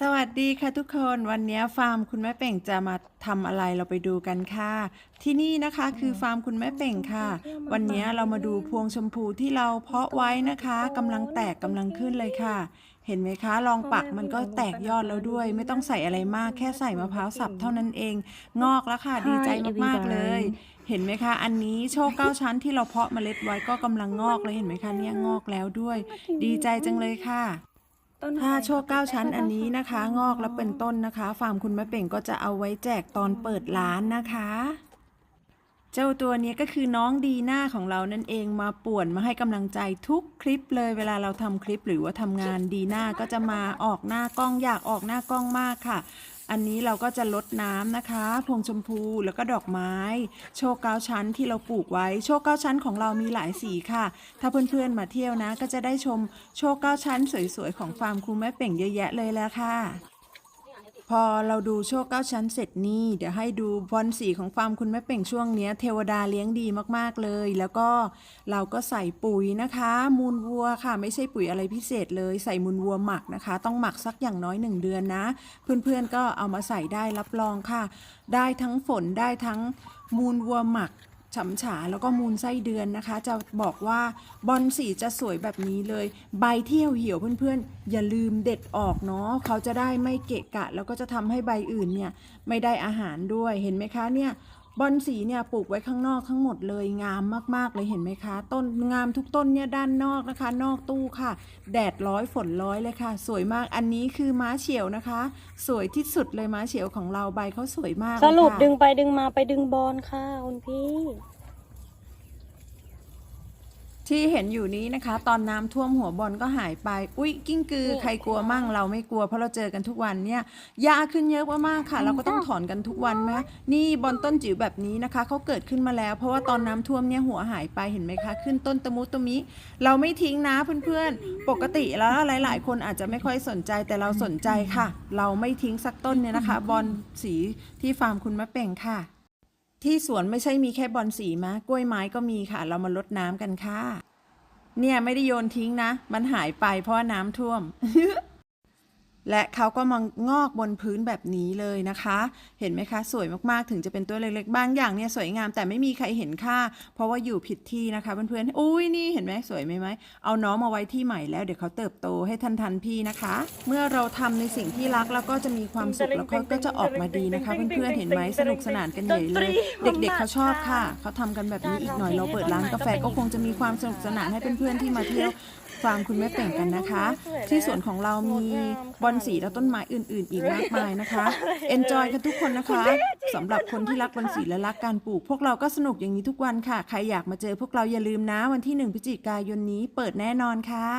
สวัสดีค่ะทุกคนวันนี้ฟาร์มคุณแม่เป่งจะมาทำอะไรเราไปดูกันค่ะ ที่นี่นะคะคือฟาร์มคุณแม่เป่งค่ะ วันนี้เรามาดูพวงชมพูที่เราเพาะไว้นะคะกำลังแตกกำลังขึ้นเลยค่ะ เห็นไหมคะ ลองปักมันก็แตกยอดแล้วด้วย ไม่ต้องใส่อะไรมากแค่ใส่มะพร้าวสับเท่านั้นเอง งอกแล้วค่ะดีใจมากๆเลย เห็นไหมคะ อันนี้โชคเก้าชั้นที่เราเพาะเมล็ดไว้ก็กำลังงอกเลยเห็นไหมคะเนี่ยงอกแล้วด้วย ดีใจจังเลยค่ะ ถ้าโชคเก้าชั้นอันนี้นะคะ งอกแล้วเป็นต้นนะคะ ฟาร์มคุณแม่เป่งก็จะเอาไว้แจกตอนเปิดร้านนะคะ เจ้าตัวนี้ก็คือน้องดีหน้าของเรานั่นเองมาป่วนมาให้กำลังใจทุกคลิปเลยเวลาเราทำคลิปหรือว่าทำงานดีหน้าก็จะมาออกหน้ากล้องอยากออกหน้ากล้องมากค่ะ อันนี้เราก็จะลดน้ำนะคะ พวงชมพูแล้วก็ดอกไม้ โชกเก้าชั้นที่เราปลูกไว้ โชกเก้าชั้นของเรามีหลายสีค่ะ ถ้าเพื่อนๆมาเที่ยวนะ ก็จะได้ชมโชกเก้าชั้นสวยๆของฟาร์มครูแม่เป่งเยอะแยะเลยแล้วค่ะ พอเราดูโชคเก้าชั้นเสร็จนี่ เดี๋ยวให้ดูบอลสีของฟาร์มคุณแม่เป่งช่วงนี้เทวดาเลี้ยงดีมากๆเลย แล้วก็เราก็ใส่ปุ๋ยนะคะ มูลวัวค่ะ ไม่ใช่ปุ๋ยอะไรพิเศษเลย ใส่มูลวัวหมักนะคะ ต้องหมักสักอย่างน้อยหนึ่งเดือนนะ เพื่อนๆก็เอามาใส่ได้รับรองค่ะ ได้ทั้งฝนได้ทั้งมูลวัวหมัก ฉ่ำฉาแล้วก็มูลไส้เดือนนะคะ จะบอกว่าบอลสีจะสวยแบบนี้เลย ใบเที่ยวเหี่ยวเพื่อนๆ อย่าลืมเด็ดออกเนาะเขาจะได้ไม่เกะกะ แล้วก็จะทำให้ใบอื่นเนี่ยไม่ได้อาหารด้วยเห็นไหมคะเนี่ย บอลสีเนี่ยปลูกไว้ข้างนอกทั้งหมดเลยงามมากๆเลยเห็นไหมคะ ต้นงามทุกต้นเนี่ยด้านนอกนะคะ นอกตู้ค่ะ แดดร้อยฝนร้อยเลยค่ะ สวยมากอันนี้คือม้าเฉียวนะคะ สวยที่สุดเลยม้าเฉียวของเราใบเขาสวยมากสรุปดึงไปดึงมาไปดึงบอลค่ะคุณพี่ ที่เห็นอยู่นี้นะคะ ตอนน้ำท่วมหัวบอลก็หายไป อุ้ยกิ้งกือนี่ใครกลัวมั่งเราไม่กลัวเพราะเราเจอกันทุกวันเนี่ยหญ้าขึ้นเยอะมากๆค่ะ เราก็ต้องถอนกันทุกวันไหมนี่บอลต้นจิ๋วแบบนี้นะคะเขาเกิดขึ้นมาแล้ว เพราะว่าตอนน้ำท่วมเนี่ยหัวหายไปเห็นไหมคะ ขึ้นต้นตะมุตะมิ เราไม่ทิ้งนะเพื่อนๆ ปกติแล้วหลายๆ คนอาจจะไม่ค่อยสนใจแต่เราสนใจค่ะ เราไม่ทิ้งสักต้นเนี่ยนะคะ บอลสีที่ฟาร์มคุณมะเป่งค่ะ ที่สวนไม่ใช่มีแค่บอนสีมะกล้วยไม้ก็มีค่ะ เรามาลดน้ำกันค่ะ เนี่ยไม่ได้โยนทิ้งนะ มันหายไปเพราะน้ำท่วม และเขาก็มางอกบนพื้นแบบนี้เลยนะคะ เห็นไหมคะ สวยมากๆ ถึงจะเป็นตัวเล็กๆ บางอย่างเนี่ยสวยงามแต่ไม่มีใครเห็นค่า เพราะว่าอยู่ผิดที่นะคะเพื่อนๆ อุ้ยนี่เห็นไหมสวยไหมไหม เอาน้องมาไว้ที่ใหม่แล้วเดี๋ยวเขาเติบโตให้ทันทันๆพี่นะคะ เมื่อเราทำในสิ่งที่รักแล้วก็จะมีความสุขแล้วเขาก็จะออกมาดีนะคะเพื่อนๆ เห็นไหมสนุกสนานกันใหญ่เลย เด็กๆเขาชอบค่ะ เขาทำกันแบบนี้อีกหน่อยเราเปิดร้านกาแฟก็คงจะมีความสนุกสนานให้เพื่อนๆที่มาเที่ยวฟาร์มคุณแม่เป่งกันนะคะ ที่สวนของเรามีบอนสีและต้นไม้อื่น ๆ อีกมากมายนะคะเอนจอยกันทุกคนนะคะสำหรับคนที่รักบอนสีและรักการปลูก พวกเราก็สนุกอย่างนี้ทุกวันค่ะ ใครอยากมาเจอพวกเราอย่าลืมนะวันที่ 1พฤศจิกายนนี้เปิดแน่นอนค่ะ